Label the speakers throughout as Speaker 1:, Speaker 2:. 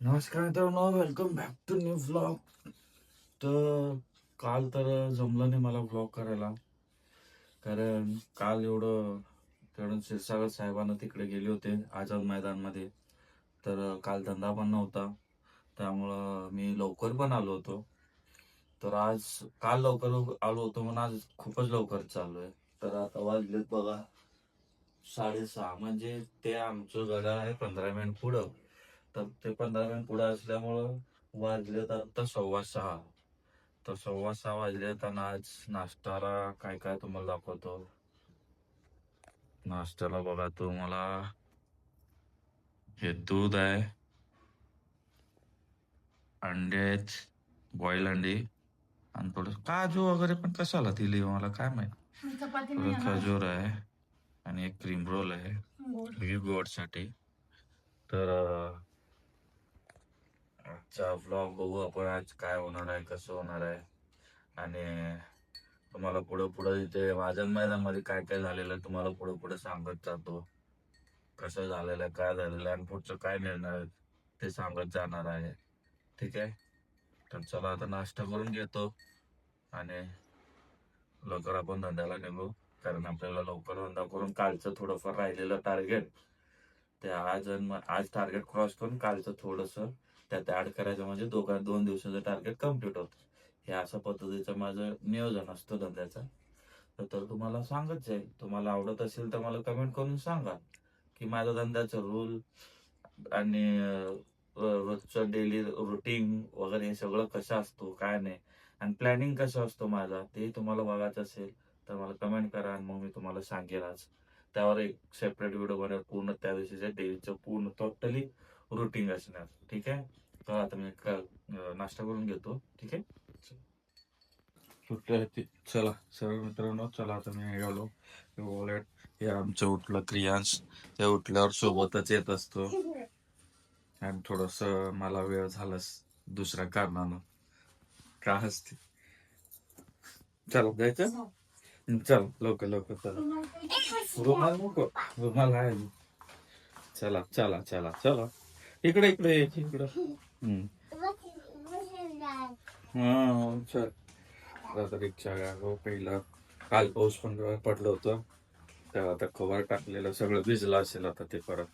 Speaker 1: नमस्कार मित्रांनो welcome back to new vlog तर काल तर जमलं नाही मला व्लॉग करायला. कारण काल एवढं कारण क्षीरसागर साहेबांना तिकडे गेले होते आझाद मैदानमध्ये. तर काल धंदा पण नव्हता. त्यामुळं मी लवकर पण आलो होतो. तर आज काल लवकर आलो होतो म्हणून आज खूपच लवकर चालू आहे तर आता वाजलेत बघा साडेसहा. म्हणजे ते आमचं घड्याळ आहे पंधरा मिनिट पुढं. तर ते पंधरा मिनिट पुढे असल्यामुळं वाजले तर आता सव्वा सहा. तर सव्वा सहा वाजले तर आज नाश्त्याला काय काय तुम्हाला दाखवतो? नाश्त्याला बघा तुम्हाला हे दूध आहे अंडे आहेत बॉईल अंडी आणि थोडं काजू वगैरे पण कशाला दिली मला काय माहीत. खजूर आहे आणि एक क्रीम रोल आहे.
Speaker 2: गोड.
Speaker 1: हे गोडसाठी. तर आजचा ब्लॉग बघू आपण. आज काय होणार आहे कसं होणार आहे. आणि तुम्हाला पुढं पुढं इथे माझ्या मैदानामध्ये काय काय झालेलं आहे तुम्हाला पुढं पुढं सांगत जातो. कसं झालेलं आहे काय झालेलं आहे आणि पुढचं काय निर्णय आहे ते सांगत जाणार आहे. ठीक आहे? तर चला आता नाश्ता करून घेतो आणि लवकर आपण धंद्याला निघू. कारण आपल्याला लवकर धंदा करून कालचं थोडंफार राहिलेलं टार्गेट ते आज आज टार्गेट क्रॉस करून कालचं थोडंसं त्यात ऍड करायचं म्हणजे दोघा दोन दिवसाचं टार्गेट कंप्लीट होतं. हे अशा पद्धतीचं माझं नियोजन असतं धंद्याचं. तर तुम्हाला सांगत जाईल. तुम्हाला आवडत असेल तर मला कमेंट करून सांगा की माझा धंद्याचं रूल आणि रोजचं डेली रुटीन वगैरे हे सगळं कसं असतो काय नाही. आणि प्लॅनिंग कसं असतो माझा ते तुम्हाला बघायचं असेल तर मला कमेंट करा आणि मग मी तुम्हाला सांगेल आज त्यावर एक सेपरेट व्हिडिओ बनवेल. पूर्ण त्या दिवशीच्या डेलीचं पूर्ण टोटली रुटीन असणार. ठीक आहे? तर आता मी नाश्ता करून घेतो. ठीक आहे? सुट्टी आहे ती. चला सर्व मित्रांनो चला आता मी निघालो. वॉलेट हे आमचं उठलं क्रियांश. ते उठल्यावर सोबतच येत असतो. आणि थोडस मला वेळ झालाच दुसऱ्या कारणानं. का असते चला जायचं? चल लवकर लवकर चला. रुमाल नको रुमाल आहे. चला चला चला चला. इकडे इकडे ये, इकडे. हम्म. हा चल. आता रिक्षा हो पहिला. काल पाऊस पण पडलं होतं. तेव्हा आता कवर टाकलेलं सगळं भिजलं असेल आता ते परत.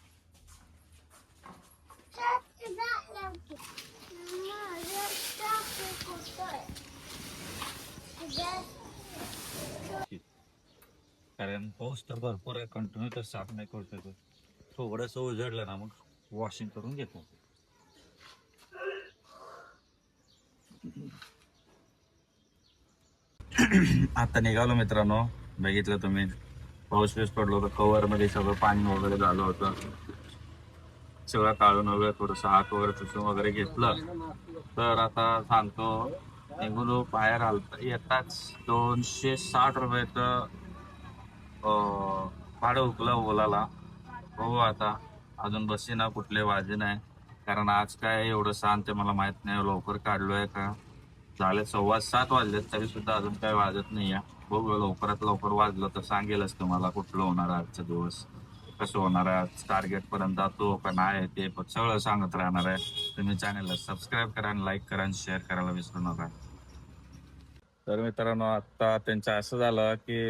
Speaker 1: कारण पाऊस तर भरपूर आहे कंटिन्यू तर साफ नाही करतो तो थोडंसं उजडलं ना मग. वॉशिंग करून घेतो आता निघालो मित्रांनो. बघितलं तुम्ही. पाऊस पीस पडलो होता. कवर मध्ये सगळं पाणी वगैरे झालं होतं. सगळं काढून वगैरे थोडस हात वगैरे चुसून वगैरे घेतलं. तर आता सांगतो निघून बाहेर आलता. येताच दोनशे साठ रुपयाचं अं, भाडं हुकलं ओलाला. बघू आता. अजून बसी ना कुठले वाजे नाही. कारण आज काय एवढं शांत आहे मला माहीत नाही लवकर काढलोय का? झाले सव्वा सात वाजलेत तरी सुद्धा अजून काही वाजत नाही बघू लवकरात लवकर वाजलं तर सांगेलच तुम्हाला कुठलं होणार आहे आजचा दिवस. कसं होणार आहे आज टार्गेट पर्यंत जातो का नाही ते पण सगळं सांगत राहणार आहे. तुम्ही चॅनलला सबस्क्राईब करा आणि लाईक करा आणि शेअर करायला विसरू नका. तर मित्रांनो आता त्यांचं असं झालं की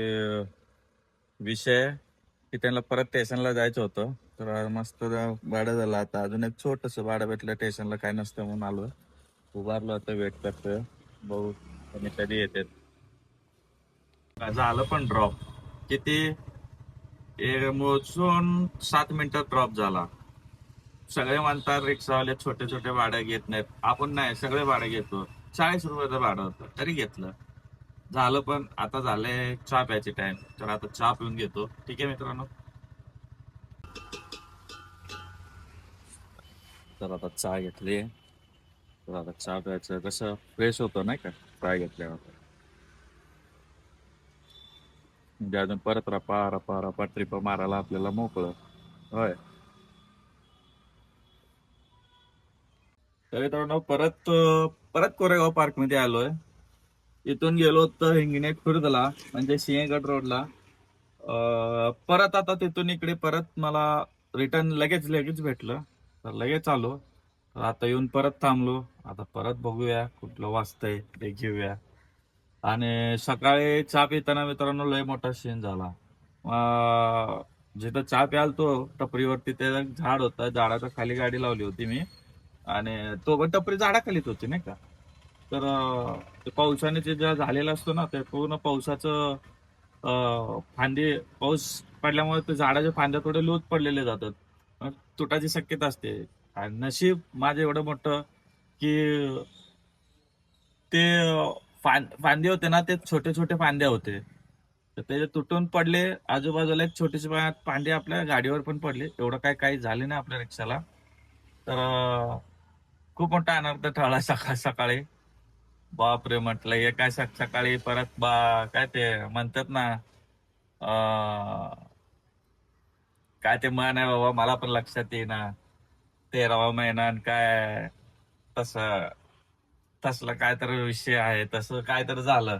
Speaker 1: विषय की त्यांना परत स्टेशनला जायचं होतं. तर मस्त भाडं झालं आता. अजून एक छोटस भाडं भेटलं स्टेशनला काय नसतं म्हणून आलो. उभारलो आता वेट करतोय. बघू त्यांनी कधी येते. झालं पण ड्रॉप किती? एक मोजून सात मिनिटात ड्रॉप झाला. सगळे म्हणतात रिक्षावाले छोटे छोटे भाडं घेत नाहीत. आपण नाही सगळे भाडं घेतो. चाळीस रुपयाचं भाडं होतं. तरी घेतलं. झालं पण आता झालंय चहा प्यायचे टाइम तर आता चहा पिऊन घेतो. ठीक आहे मित्रांनो? तर आता चहा घेतली. तर आता चहा प्यायचं कसं फ्रेश होतं नाही का? चहा घेतल्यावर. म्हणजे अजून परत रपा रपा रपा ट्रिप मारायला आपल्याला मोकळं. होय. तर मित्रांनो परत परत कोरेगाव पार्कमध्ये आलोय. इथून गेलो तर हिंगणे खुर्दला म्हणजे सिंहगड रोडला. परत आता तिथून इकडे परत मला रिटर्न लगेच लगेच भेटलं. तर लगेच आलो. तर आता येऊन परत थांबलो. आता परत बघूया कुठलं वाचतंय ते घेऊया. आणि सकाळी चहा पिताना मित्रांनो लय मोठा सीन झाला. अं, जिथं चहा प्यालतो टपरीवरती ते झाड होतं. झाडाच्या खाली गाडी लावली होती मी. आणि तो पण टपरी झाडाखालीच होती नाही का? तर ते पावसाने जे जे झालेलं असतो ना ते पूर्ण पावसाचं फांदी पाऊस पडल्यामुळे ते झाडाच्या फांद्या थोडे लूज पडलेले जातात. मग तुटायची शक्यता असते. आणि नशीब माझं एवढं मोठं की ते फां फांदे होते ना ते छोटे छोटे फांदे होते. तर ते तुटून पडले. आजूबाजूला एक छोटेसे फांदे आपल्या गाडीवर पण पडले. एवढं काय काही झाले नाही आपल्या रिक्षाला. तर खूप मोठा अनर्थ ठळा सकाळ सकाळी. बापरे म्हटलं हे काय सकाळी परत बा काय ते म्हणतात ना काय ते मन आहे बाबा मला पण लक्षात येईना. तेरावा महिना आणि काय तस तसलं काय तर विषय आहे तसं काय तर झालं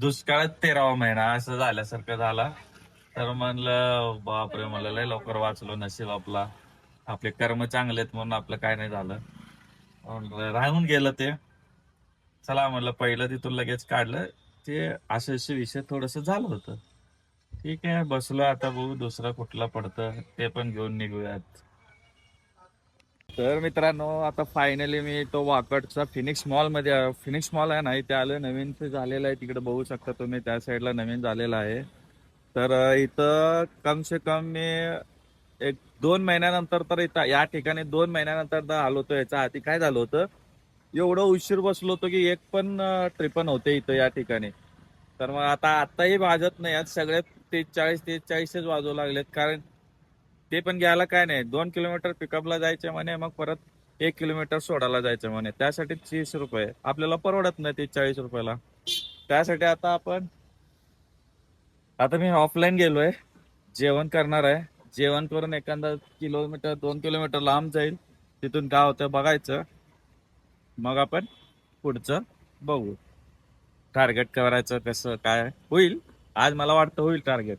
Speaker 1: दुष्काळात तेरावा महिना असं झाल्यासारखं झाला. तर म्हणलं बापरे मला लय लवकर वाचलो नशीब आपला. आपले कर्म चांगले आहेत म्हणून आपलं काय नाही झालं. म्हणलं राहून गेलं ते. चला म्हणलं पहिलं तिथून लगेच काढलं. ते असे असे विषय थोडस झालं होतं. ठीक आहे बसलो आता बघू दुसरा कुठला पडतं ते पण घेऊन निघूयात. तर मित्रांनो आता फायनली मी तो वाकडचा फिनिक्स मॉलमध्ये फिनिक्स मॉल आहे ना इथे आलं नवीन ते झालेलं आहे तिकडे बघू शकता तुम्ही त्या साईडला नवीन झालेलं आहे. तर इथं कम से कम मी एक दोन महिन्यानंतर तर इथं या ठिकाणी दोन महिन्यानंतर तर आलो होतो याच्या आधी काय झालं होतं एवढं उशीर बसलो होतो की एक पण ट्रिप होते इथं या ठिकाणी. तर मग आता आत्ताही भाजत नाही आज सगळे तीस चाळीस तीस वाजवू लागलेत. कारण ते पण घ्यायला काय नाही. दोन किलोमीटर पिकअपला जायचे म्हणे मग परत एक किलोमीटर सोडायला जायचं म्हणे. त्यासाठी तीस रुपये. आपल्याला परवडत नाही तीस चाळीस रुपयाला. त्यासाठी आता आपण आता मी ऑफलाईन गेलोय. जेवण करणार आहे. जेवण करून एखादा किलोमीटर दोन किलोमीटर लांब जाईल. तिथून काय होतं बघायचं. मग आपण पुढचं बघू. टार्गेट करायचं कसं काय होईल. आज मला वाटतं होईल टार्गेट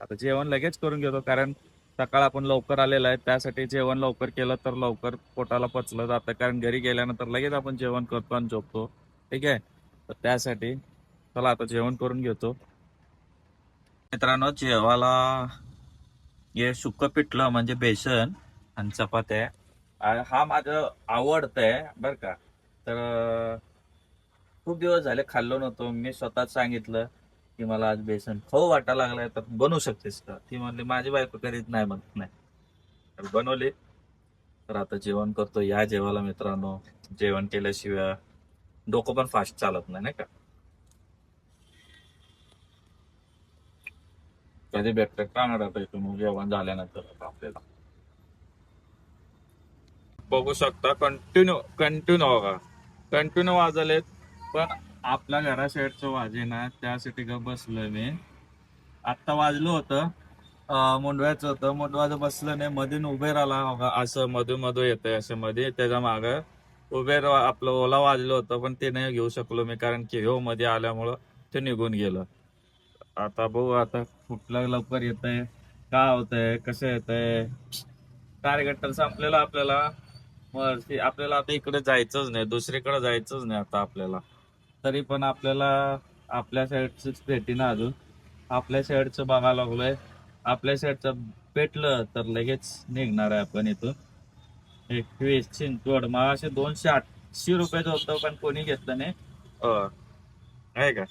Speaker 1: आता जेवण लगेच करून घेतो कारण सकाळ आपण लवकर आलेलं आहे त्यासाठी जेवण लवकर केलं तर लवकर पोटाला पचलं जातं कारण घरी गेल्यानंतर लगेच आपण जेवण करतो आणि झोपतो. ठीक आहे? तर त्यासाठी चला आता जेवण करून घेतो. मित्रांनो जेवाला हे सुक पिठलं म्हणजे बेसन आणि चपात्या आहे. हा माझं आवडतं आहे बरं का? तर खूप दिवस झाले खाल्लो नव्हतो मी स्वतःच सांगितलं. की मला आज बेसन खाऊ वाटायला लागलाय तर बनवू शकतेस का? ती म्हणली माझी बायको करीत नाही म्हणत नाही. तर बनवली. तर आता जेवण करतो या जेवायला मित्रांनो. जेवण केल्याशिवाय डोकं पण फास्ट चालत नाही नाही का? कधी भेटत काय आता इथून? जेवण झाल्यानंतर आपल्याला. बघू शकता कंटिन्यू कंटिन्यू बघा कंटिन्यू वाजलेत पण आपल्या घरा साईडचं वाजे ना त्यासाठी ग बसलोय मी. आत्ता वाजलो होतं मुंडव्याचं होतं. मुंडवाचं बसलं नाही मधून उभे राहिला असं मधून मधून येतंय असं मध्ये त्याच्या माग. उभे आपलं ओला वाजलं होतं पण ते नाही घेऊ शकलो मी कारण की हो मध्ये आल्यामुळं ते निघून गेलं. आता बघू आता कुठलं लवकर येतंय का होतंय कसं येतंय? टार्गेट तर संपलेलं आपल्याला. मग आपल्याला आता इकडे जायचंच नाही दुसरीकडे जायचंच नाही आता आपल्याला. तरी पण आपल्याला आपल्या साईडचीच भेटी ना अजून. आपल्या साईडचं बघायला लागलोय. आपल्या साईडचं पेटलं तर लगेच निघणार आहे आपण इथून. एकवीस चिंचवड. मग असे दोनशे आठशे रुपयाचं होतं पण कोणी घेतलं नाही. हो. आहे का?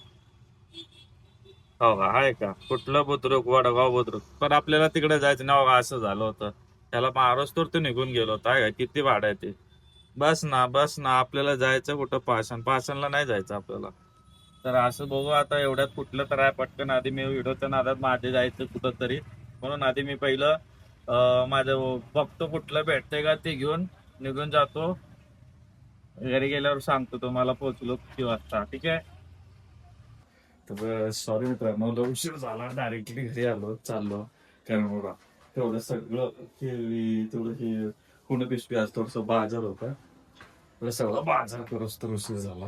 Speaker 1: हो का? आहे का? कुठलं बुद्रुक? वडगाव बुद्रुक. पण आपल्याला तिकडे जायचं नाही असं झालं होतं. त्याला महाराज तर तो निघून गेलो होता. आहे का? किती भाडं आहे ते? बस ना बस ना आपल्याला जायचं कुठं? पाषाण. पाषाणला नाही जायचं आपल्याला. तर असं बघू आता एवढ्यात कुठलं तर आहे. पटकन आधी मी व्हिडिओच्या नादात माझे जायचं कुठं तरी म्हणून आधी मी पहिलं अं, माझं बघतो कुठलं भेटतंय का ते घेऊन. निघून जातो. घरी गेल्यावर सांगतो तुम्हाला पोहोचलो किती वाजता. ठीक आहे? तर सॉरी मित्रांनो लय उशीर झाला. डायरेक्टली घरी आलो चाललो. कारण बघा तेवढं सगळं केळी तेवढं हे पूर्ण पिशवी आज थोडस बाजार होता. सगळा सगळं बाजार करूस तर उशीर झाला.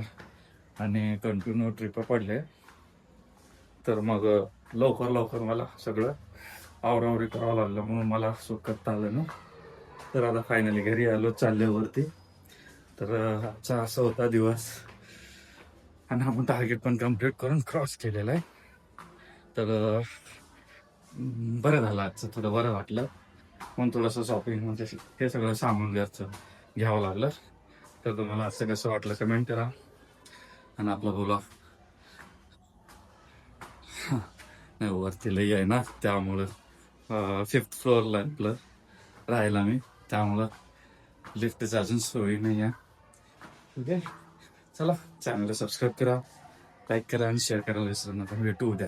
Speaker 1: आणि कंटिन्यू ट्रिप पडले. तर मग लवकर लवकर मला सगळं आवरावरी करावं लागलं. म्हणून मला सुखत आलं ना. तर आता फायनली घरी आलो चालल्यावरती. तर आजचा असा होता दिवस. आणि आपण टार्गेट पण कंप्लीट करून क्रॉस केलेला आहे. तर बरं झालं आजचं. थोडं बरं वाटलं. पण थोडंसं शॉपिंग म्हणजे हे सगळं सामान घरचं घ्यावं लागलं. तर तुम्हाला असं कसं वाटलं कमेंट करा. आणि आपला बोला. नाही वरती लई आहे ना त्यामुळं फिफ्थ फ्लोअरला आपलं राहायला मी. त्यामुळं लिफ्टचं अजून सोयी नाही आहे ठीक आहे? चला चॅनलला सबस्क्राईब करा लाईक करा आणि शेअर करायला विसरू नका. भेटू उद्या.